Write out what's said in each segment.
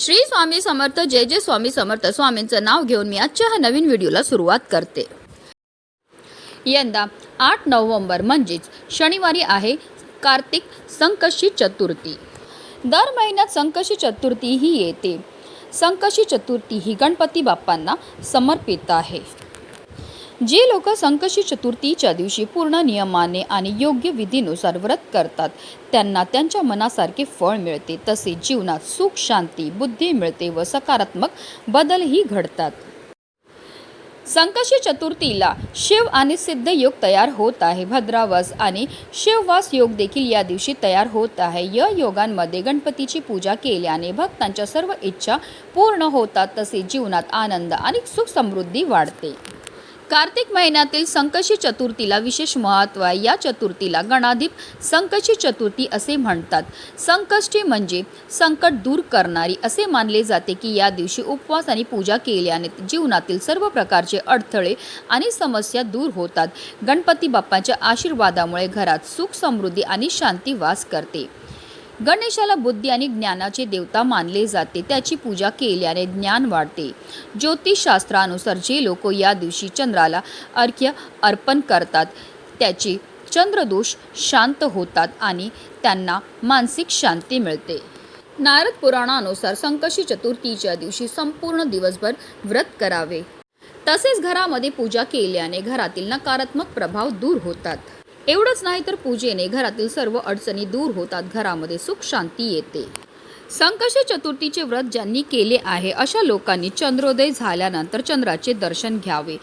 श्री स्वामी समर्थ जय जय स्वामी समर्थ. स्वामींचं नाव घेऊन मी आजच्या ह्या नवीन व्हिडिओला सुरुवात करते. यंदा आठ नोव्हेंबर म्हणजेच शनिवारी आहे कार्तिक संकशी चतुर्थी. दर महिन्यात संकशी चतुर्थी ही येते. संकशी चतुर्थी ही गणपती बाप्पांना समर्पित आहे. जे लोक संकशी चतुर्थीच्या दिवशी पूर्ण नियमाने आणि योग्य विधीनुसार व्रत करतात त्यांना त्यांच्या मनासारखे फळ मिळते. तसे जीवनात सुख शांती बुद्धी मिळते व सकारात्मक बदलही घडतात. संकशी चतुर्थीला शिव आणि सिद्ध योग तयार होत आहे. भद्रावास आणि शिववास योग देखील या दिवशी तयार होत आहे. या योगांमध्ये गणपतीची पूजा केल्याने भक्तांच्या सर्व इच्छा पूर्ण होतात. तसे जीवनात आनंद आणि सुख समृद्धी वाढते. कार्तिक महिन्यातील संकशी चतुर्थीला विशेष महत्त्व आहे. या चतुर्थीला गणाधिप संकशी चतुर्थी असे म्हणतात. संकष्टी म्हणजे संकट दूर करणारी असे मानले जाते की या दिवशी उपवास आणि पूजा केल्याने जीवनातील सर्व प्रकारचे अडथळे आणि समस्या दूर होतात. गणपती बाप्पाच्या आशीर्वादामुळे घरात सुख समृद्धी आणि शांती वास करते. गणेशाला बुद्धी आणि ज्ञानाचे देवता मानले जाते. त्याची पूजा केल्याने ज्ञान वाढते. ज्योतिषशास्त्रानुसार जे लोक या दिवशी चंद्राला अर्घ्य अर्पण करतात त्याचे चंद्रदोष शांत होतात आणि त्यांना मानसिक शांती मिळते. नारद पुराणानुसार संकशी चतुर्थीच्या दिवशी संपूर्ण दिवसभर व्रत करावे. तसेच घरामध्ये पूजा केल्याने घरातील नकारात्मक प्रभाव दूर होतात. एवढंच नाही तर पूजेने घरातील सर्व अडचणी दूर होतात. घरामध्ये सुख शांती येते. संकशी चतुर्थीचे व्रत ज्यांनी केले आहे अशा लोकांनी चंद्रोदय झाल्यानंतर चंद्राचे दर्शन घ्यावे.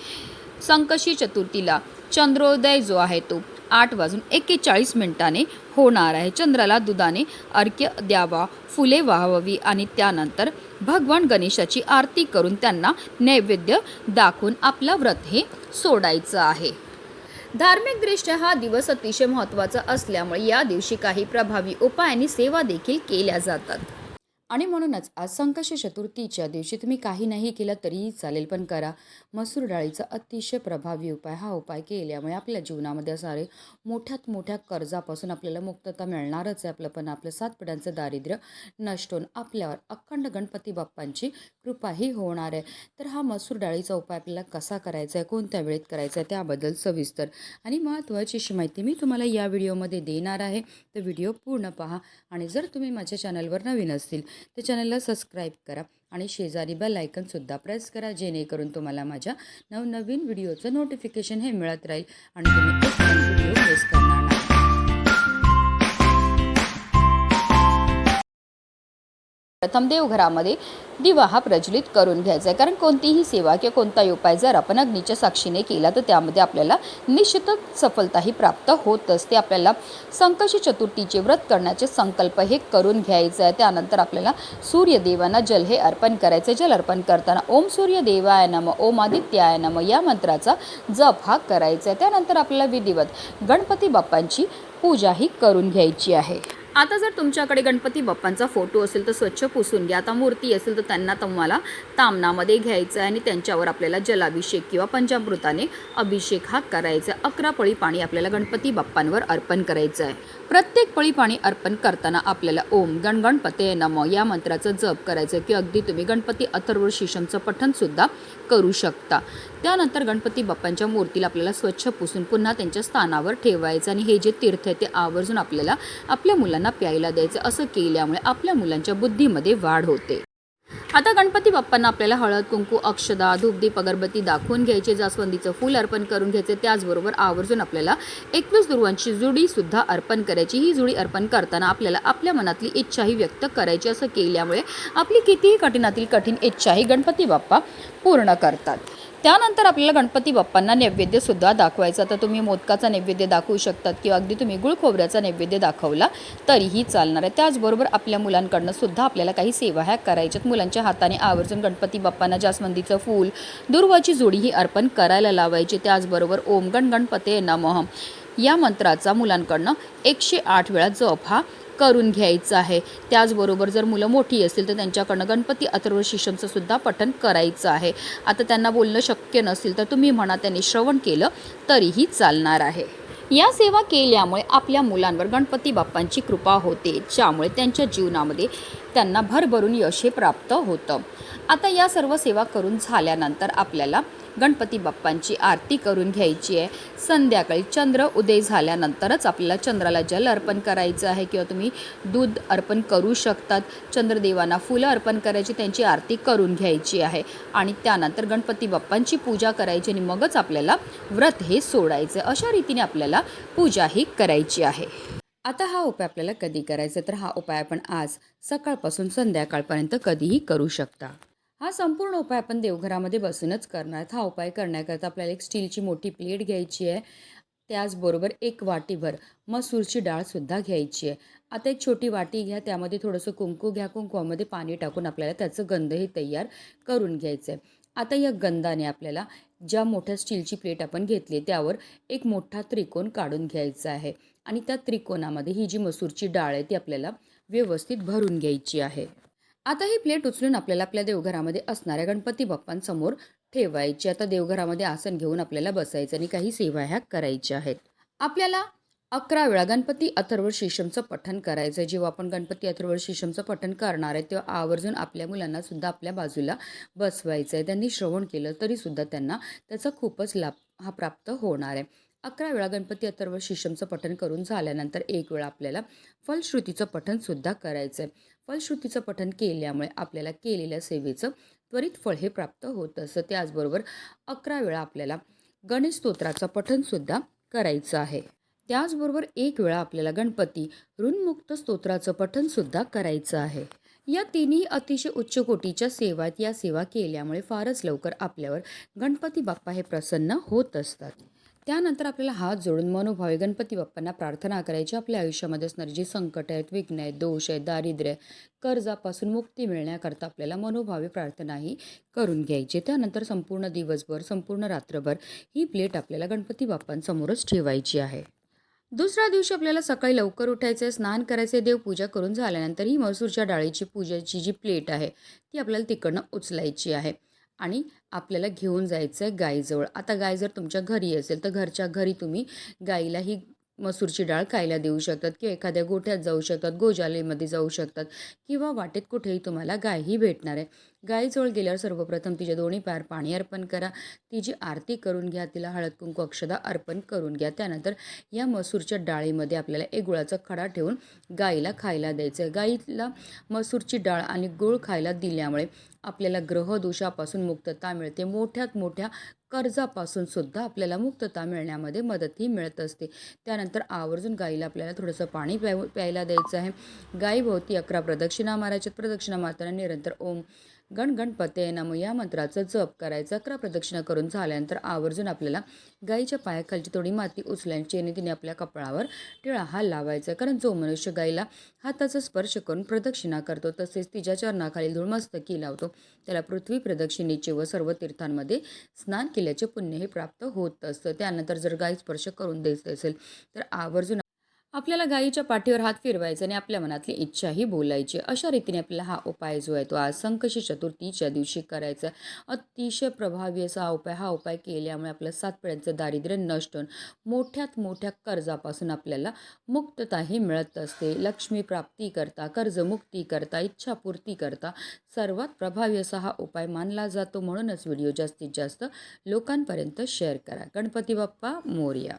संकशी चतुर्थीला चंद्रोदय जो आहे तो आठ वाजून एक्केचाळीस मिनिटाने होणार आहे. चंद्राला दुधाने अर्घ्य द्यावा फुले वाहवावी आणि त्यानंतर भगवान गणेशाची आरती करून त्यांना नैवेद्य दाखवून आपला व्रत हे सोडायचं आहे. धार्मिकदृष्ट्या हा दिवस अतिशय महत्त्वाचा असल्यामुळे या दिवशी काही प्रभावी उपाय आणि सेवा देखील केल्या जातात. आणि म्हणूनच आज संकष्ट चतुर्थीच्या दिवशी तुम्ही काही नाही केलं तरीही चालेल पण करा. मसूर डाळीचा अतिशय प्रभावी उपाय हा उपाय केल्यामुळे आपल्या जीवनामध्ये असणारे मोठ्यात मोठ्या कर्जापासून आपल्याला मुक्तता मिळणारच आहे आपलं. पण आपलं सात पिढ्यांचं दारिद्र्य नष्ट होऊन आपल्यावर अखंड गणपती बाप्पांची कृपाही होणार आहे. तर हा मसूर डाळीचा उपाय आपल्याला कसा करायचा आहे कोणत्या वेळेत करायचा आहे त्याबद्दल सविस्तर आणि महत्त्वाची अशी माहिती मी तुम्हाला या व्हिडिओमध्ये देणार आहे. तर व्हिडिओ पूर्ण पहा आणि जर तुम्ही माझ्या चॅनलवर नवीन असतील तर चॅनलला सबस्क्राईब करा आणि शेजारी बेल आयकनसुद्धा प्रेस करा जेणेकरून तुम्हाला माझ्या नवनवीन व्हिडिओचं नोटिफिकेशन हे मिळत राहील आणि तुम्ही एक व्हिडिओ मिस करणार प्रथम देवघरामध्ये दिवा हा प्रज्वलित करून घ्यायचा आहे. कारण कोणतीही सेवा किंवा कोणताही उपाय जर आपण अग्नीच्या साक्षीने केला तर त्यामध्ये आपल्याला निश्चितच सफलताही प्राप्त होत असते आपल्याला संकशी चतुर्थीचे व्रत करण्याचे संकल्प हे करून घ्यायचं आहे. त्यानंतर आपल्याला सूर्यदेवांना जल हे अर्पण करायचं जल अर्पण करताना ओम सूर्यदेवाय नम ओम आदित्याय नम या मंत्राचा जप हा करायचा आहे. त्यानंतर आपल्याला विधिवत गणपती बाप्पांची पूजाही करून घ्यायची आहे. आता जर तुमच्याकडे गणपती बाप्पांचा फोटो असेल तर स्वच्छ पुसून घ्या. आता मूर्ती असेल तर त्यांना तुम्हाला तामनामध्ये घ्यायचं आहे आणि त्यांच्यावर आपल्याला जलाभिषेक किंवा पंचामृताने अभिषेक हा करायचा आहे. अकरा पळी पाणी आपल्याला गणपती बाप्पांवर अर्पण करायचं आहे. प्रत्येक पळी पाणी अर्पण करताना आपल्याला ओम गण गणपते नम या मंत्राचं जप करायचं की अगदी तुम्ही गणपती अथर्व शिशमचं पठणसुद्धा करू शकता. त्यानंतर गणपती बाप्पांच्या मूर्तीला आपल्याला स्वच्छ पुसून पुन्हा त्यांच्या स्थानावर ठेवायचं आणि हे जे तीर्थ आहे ते आवर्जून आपल्याला आपल्या मुलांना प्यायला द्यायचं. असं केल्यामुळे आपल्या मुलांच्या बुद्धीमध्ये वाढ होते. आता गणपती बाप्पांना आपल्याला हळद कुंकू अक्षदा धूपदीप अगरबत्ती दाखवून घ्यायचे. जास्वंदीचं फूल अर्पण करून घ्यायचे. त्याचबरोबर आवर्जून आपल्याला एकवीस दुर्वांची जुडीसुद्धा अर्पण करायची. ही जुडी अर्पण करताना आपल्याला आपल्या मनातली इच्छाही व्यक्त करायची. असं केल्यामुळे आपली कितीही कठीणातील कठीण इच्छाही गणपती बाप्पा पूर्ण करतात. त्यानंतर आपल्याला गणपती बाप्पांना नैवेद्यसुद्धा दाखवायचा. तर तुम्ही मोदकाचा नैवेद्य दाखवू शकतात किंवा अगदी तुम्ही गुळ खोबऱ्याचा नैवेद्य दाखवला तरीही चालणार आहे. त्याचबरोबर आपल्या मुलांकडनं सुद्धा आपल्याला काही सेवा ह्या करायच्यात. मुलांच्या हाताने आवर्जून गणपती बाप्पांना जास्वंदीचं फूल दुर्वाची जोडी ही अर्पण करायला लावायची. त्याचबरोबर ओम गण गणपते नमः या मंत्राचा मुलांकडनं एकशे आठ वेळा जप हा करून घ्यायचं आहे. त्याचबरोबर जर मुलं मोठी असतील तर त्यांच्याकडनं गणपती अथर्व शिशमचं सुद्धा पठण करायचं आहे. आता त्यांना बोलणं शक्य नसेल तर तुम्ही म्हणा त्यांनी श्रवण केलं तरीही चालणार आहे. या सेवा केल्यामुळे आपल्या मुलांवर गणपती बाप्पांची कृपा होते ज्यामुळे त्यांच्या जीवनामध्ये त्यांना भरभरून यश हे प्राप्त होतं. आता या सर्व सेवा करून झाल्यानंतर आपल्याला गणपती बाप्पांची आरती करून घ्यायची आहे. संध्याकाळी चंद्र उदय झाल्यानंतरच आपल्याला चंद्राला जल अर्पण करायचं आहे किंवा तुम्ही दूध अर्पण करू शकतात. चंद्रदेवांना फुलं अर्पण करायची त्यांची आरती करून घ्यायची आहे. आणि त्यानंतर गणपती बाप्पांची पूजा करायची आणि मगच आपल्याला व्रत हे सोडायचं अशा रीतीने आपल्याला पूजा ही करायची आहे. आता हा उपाय आपल्याला कधी करायचा तर हा उपाय आपण आज सकाळपासून संध्याकाळपर्यंत कधीही करू शकता. हा संपूर्ण उपाय आपण देवघरामध्ये बसूनच करणार. हा उपाय करण्याकरता आपल्याला एक स्टीलची मोठी प्लेट घ्यायची आहे. त्याचबरोबर एक वाटीभर मसूरची डाळसुद्धा घ्यायची आहे. आता एक छोटी वाटी घ्या त्यामध्ये थोडंसं कुंकू घ्या कुंकूमध्ये पाणी टाकून आपल्याला त्याचं गंध हे तयार करून घ्यायचं आहे. आता या गंधाने आपल्याला ज्या मोठ्या स्टीलची प्लेट आपण घेतली त्यावर एक मोठा त्रिकोण काढून घ्यायचा आहे. आणि त्या त्रिकोणामध्ये ही जी मसूरची डाळ आहे ती आपल्याला व्यवस्थित भरून घ्यायची आहे. आता ही प्लेट उचलून आपल्याला आपल्या देवघरामध्ये असणाऱ्या गणपती बाप्पांसमोर ठेवायची. आता देवघरामध्ये आसन घेऊन आपल्याला बसायचं आणि काही सेवा ह्या करायच्या आहेत. आपल्याला अकरा वेळा गणपती अथर्व शीशमचं पठण करायचं आहे जेव्हा आपण गणपती अथर्व शीशमचं पठण करणार आहे तेव्हा आवर्जून आपल्या मुलांना सुद्धा आपल्या बाजूला बसवायचं आहे त्यांनी श्रवण केलं तरीसुद्धा त्यांना त्याचा खूपच लाभ हा प्राप्त होणार आहे. अकरा वेळा गणपती अथर्व शीशमचं पठण करून झाल्यानंतर एक वेळा आपल्याला फलश्रुतीचं पठणसुद्धा करायचं आहे फलश्रुतीचं पठन केल्यामुळे आपल्याला केलेल्या सेवेचं त्वरित फळ हे प्राप्त होत असतं त्याचबरोबर अकरा वेळा आपल्याला गणेश स्तोत्राचं पठनसुद्धा करायचं आहे. त्याचबरोबर एक वेळा आपल्याला गणपती ऋणमुक्त स्तोत्राचं पठनसुद्धा करायचं आहे. या तिन्ही अतिशय उच्च कोटीच्या सेवात या सेवा केल्यामुळे फारच लवकर आपल्यावर गणपती बाप्पा हे प्रसन्न होत असतात. त्यानंतर आपल्याला हात जोडून मनोभावे गणपती बाप्पांना प्रार्थना करायची. आपल्या आयुष्यामध्ये असणारी जी संकट आहेत विघ्न आहेत दोष आहेत दारिद्र्य आहे, कर्जापासून मुक्ती मिळण्याकरता आपल्याला मनोभावे प्रार्थनाही करून घ्यायची. त्यानंतर संपूर्ण दिवसभर संपूर्ण रात्रभर ही प्लेट आपल्याला गणपती बाप्पांसमोरच ठेवायची आहे. दुसऱ्या दिवशी आपल्याला सकाळी लवकर उठायचं आहे स्नान करायचं देवपूजा करून झाल्यानंतर ही मसूरच्या डाळीची पूजेची जी प्लेट आहे ती आपल्याला तिकडनं उचलायची आहे. आणि आपल्याला घेऊन जायचं आहे गाईजवळ. आता गाय जर तुमच्या घरी असेल तर घरच्या घरी तुम्ही गाईला ही मसूरची डाळ खायला देऊ शकतात किंवा एखाद्या गोठ्यात जाऊ शकतात गोजालेमध्ये जाऊ शकतात किंवा वाटेत कुठेही तुम्हाला गायही भेटणार आहे. गायीजवळ गेल्यावर सर्वप्रथम तिच्या दोन्ही पायार पाणी अर्पण करा. तिची आरती करून घ्या तिला हळद कुंकू अक्षदा अर्पण करून घ्या. त्यानंतर या मसूरच्या डाळीमध्ये आपल्याला एक गुळाचा खडा ठेवून गाईला खायला द्यायचं आहे. गाईला मसूरची डाळ आणि गुळ खायला दिल्यामुळे आपल्याला ग्रहदोषापासून मुक्तता मिळते. मोठ्यात मोठ्या कर्जापासून सुद्धा आपल्याला मुक्तता मिळण्यामध्ये मदतही मिळत असते. त्यानंतर आवर्जून गाईला आपल्याला थोडंसं पाणी प्याव प्यायला द्यायचं आहे. गाईभोवती अकरा प्रदक्षिणा मारायच्यात. प्रदक्षिणा मारताना निरंतर ओम गणगणपते नमो नम या मंत्राचं जप करायचं अकरा प्रदक्षिणा करून झाल्यानंतर आवर्जून आपल्याला गाईच्या पायाखालची थोडी माती उचलायची आणि तिने आपल्या कपाळावर टिळा हा लावायचा. कारण जो मनुष्य गाईला हाताचा स्पर्श करून प्रदक्षिणा करतो तसेच तिच्या चरणाखाली धुळमस्तकी लावतो. त्याला पृथ्वी प्रदक्षिणेचे व सर्व तीर्थांमध्ये स्नान केल्याचे पुण्य हे प्राप्त होत असतं. त्यानंतर जर गाई स्पर्श करून द्यायचं असेल तर आवर्जून आपल्याला गायीच्या पाठीवर हात फिरवायचा आणि आपल्या मनातली इच्छाही बोलायची. अशा रीतीने आपल्याला हा उपाय जो आहे तो आज संकशी चतुर्थीच्या दिवशी करायचा. अतिशय प्रभावी असा हा उपाय हा उपाय केल्यामुळे आपलं सात पिढ्यांचं दारिद्र्य नष्ट होऊन मोठ्यात मोठ्या कर्जापासून आपल्याला मुक्तताही मिळत असते. लक्ष्मी प्राप्ती करता कर्जमुक्ती करता इच्छापूर्ती करता सर्वात प्रभावी असा हा उपाय मानला जातो. म्हणूनच व्हिडिओ जास्तीत जास्त लोकांपर्यंत शेअर करा. गणपती बाप्पा मोर्या.